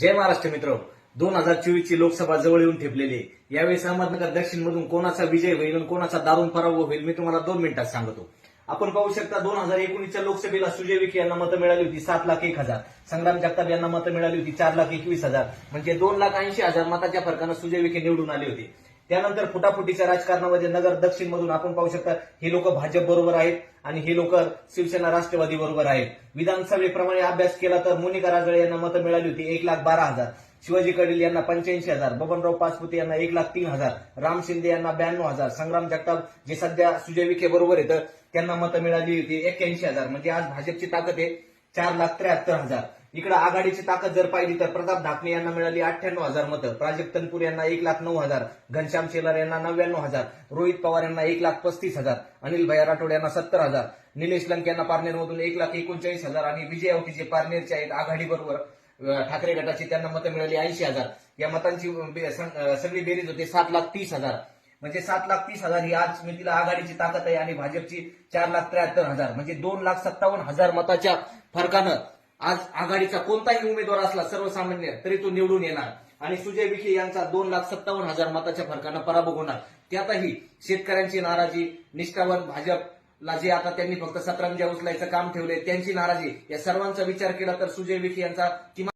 जय महाराष्ट्र मित्र. दोन हजार चोवीस ची लोकसभा जवळ येऊन ठेपलेली आहे. यावेळेस अहमदनगर दक्षिण मधून कोणाचा विजय होईल आणि कोणाचा दारुण पराभव होईल मी तुम्हाला दोन मिनिटात सांगतो. आपण पाहू शकता दोन हजार एकोणीसच्या लोकसभेला सुजय विखे यांना मतं मिळाली होती सात लाख एक हजार. संग्राम जगताप यांना मतं मिळाली होती चार लाख एकवीस हजार. म्हणजे दोन लाख ऐंशी हजार मताच्या फरकानं सुजय विखे निवडून आले होते. त्यानंतर फुटाफुटीच्या राजकारणामध्ये नगर दक्षिण मधून आपण पाहू शकता हे लोक भाजप बरोबर आहेत आणि हे लोक शिवसेना राष्ट्रवादी बरोबर आहेत. विधानसभेप्रमाणे अभ्यास केला तर मोनिका राजळे यांना मतं मिळाली होती एक लाख बारा हजार. शिवाजी कडील यांना पंच्याऐंशी हजार. बबनराव पाचपुते यांना एक लाख तीन हजार. राम शिंदे यांना ब्याण्णव हजार. संग्राम जगताप जे सध्या सुजय विखे बरोबर येतं त्यांना मतं मिळाली होती एक्क्याऐंशी हजार. म्हणजे आज भाजपची ताकद आहे चार लाख त्र्याहत्तर हजार. इकडे आघाडीची ताकद जर पाहिली तर प्रताप धाकणे यांना मिळाली अठ्ठ्याण्णव हजार मतं. प्राजक्त तनपूर यांना एक लाख नऊ हजार. घनश्याम शेलार यांना नव्याण्णव हजार. रोहित पवार यांना एक लाख पस्तीस हजार. अनिल भैया राठोड यांना सत्तर हजार. निलेश लंक यांना पारनेरमधून एक लाख एकोणचाळीस हजार आणि विजय आवटी जे पारनेरचे आहेत आघाडी बरोबर ठाकरे गटाची त्यांना मतं मिळाली ऐंशी हजार. या मतांची सगळी बेरीज होते सात लाख तीस हजार. म्हणजे सात लाख तीस हजार ही आज समितीला आघाडीची ताकद आहे आणि भाजपची चार लाख त्र्याहत्तर हजार. म्हणजे दोन लाख सत्तावन्न हजार मताच्या फरकानं आज आघाडीचा कोणताही उमेदवार असला सर्वसामान्य तरी तो निवडून येणार. आणि सुजय विखे यांचा दोन लाख सत्तावन्न हजार मताच्या फरकानं पराभव होणार. त्यातही शेतकऱ्यांची नाराजी निष्ठावान भाजपला जे आता त्यांनी फक्त सतरंजा उचलायचं काम ठेवलंय त्यांची नाराजी या सर्वांचा विचार केला तर सुजय विखे यांचा किमान